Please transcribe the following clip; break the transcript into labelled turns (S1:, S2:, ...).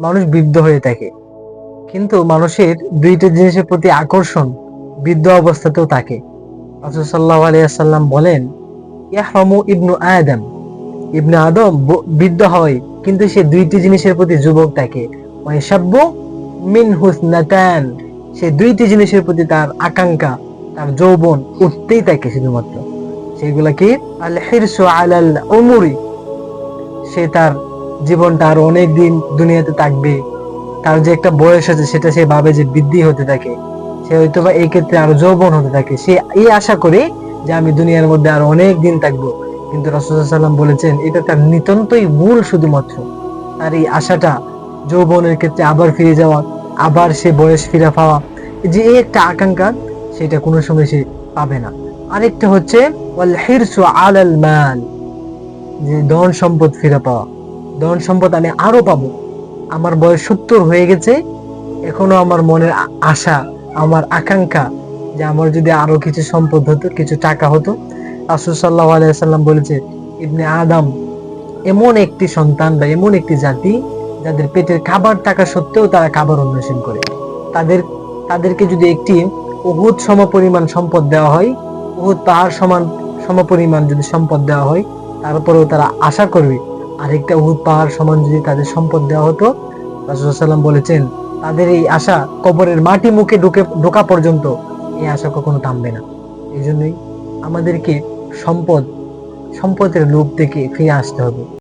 S1: মানুষ বৃদ্ধ হয়ে থাকে। কিন্তু মানুষের দুইটা জিনিসের প্রতি আকর্ষণ বৃদ্ধ অবস্থাতেও থাকে। আলাইহি সাল্লাম বলেন, ইয়াহরামু ইবনু আদম। ইবনু আদম বৃদ্ধ হয়, কিন্তু সে দুইটি জিনিসের প্রতি যুবক থাকে। মিন হুসনাতান সে দুইটি জিনিসের প্রতি তার আকাঙ্ক্ষা, তার যৌবন উঠতেই থাকে শুধুমাত্র। সেগুলা কি? আল হিরসু উমুরি সে তার জীবনটা আর অনেক দিন দুনিয়াতে থাকবে। তার যে একটা বয়স আছে, সেটা সে ভাবে যে বৃদ্ধি হতে থাকে। সে হয়তো বা এই ক্ষেত্রে আরও যৌবন হতে থাকে। সে এই আশা করে যে আমি দুনিয়ার মধ্যে আর অনেক দিন থাকব। কিন্তু রাসূলুল্লাহ বলেছেন, এটা তার নিতান্তই ভুল শুধুমাত্র। তার এই আশাটা যৌবনের ক্ষেত্রে আবার ফিরে যাওয়া, আবার সে বয়স ফিরে পাওয়া যে এই একটা আকাঙ্ক্ষা, সেটা কোনো সময় সে পাবে না। আরেকটা হচ্ছে, ওয়াল হিরসু আলাল মাল, যে ধন সম্পদ ফিরে পাওয়া। ধন সম্পদ আমি আরও পাবো। আমার বয়স সত্তর হয়ে গেছে, এখনও আমার মনের আশা, আমার আকাঙ্ক্ষা যে আমার যদি আরও কিছু সম্পদ হতো, কিছু টাকা হতো, রাসূল আলাইহি বলেছে, ইবনে আদম এমন একটি সন্তান বা এমন একটি জাতি যাদের পেটের খাবার টাকা সত্ত্বেও তারা খাবার অন্বেষণ করে। তাদের, তাদেরকে যদি একটি উহুদ সম পরিমাণ সম্পদ দেওয়া হয়, উহুদ পাহাড় সমান সম পরিমাণ যদি সম্পদ দেওয়া হয়, তারপরেও তারা আশা করবে আরেকটা উহুদ পাহাড় সমান যদি তাদের সম্পদ দেওয়া হতো রাসুলাম বলেছেন, তাদের এই আশা কবরের মাটি মুখে ঢুকে, ঢোকা পর্যন্ত এই আশা কখনো থামবে না। এই জন্যই আমাদেরকে সম্পদ, সম্পদের লোভ থেকে ফিরে আসতে হবে।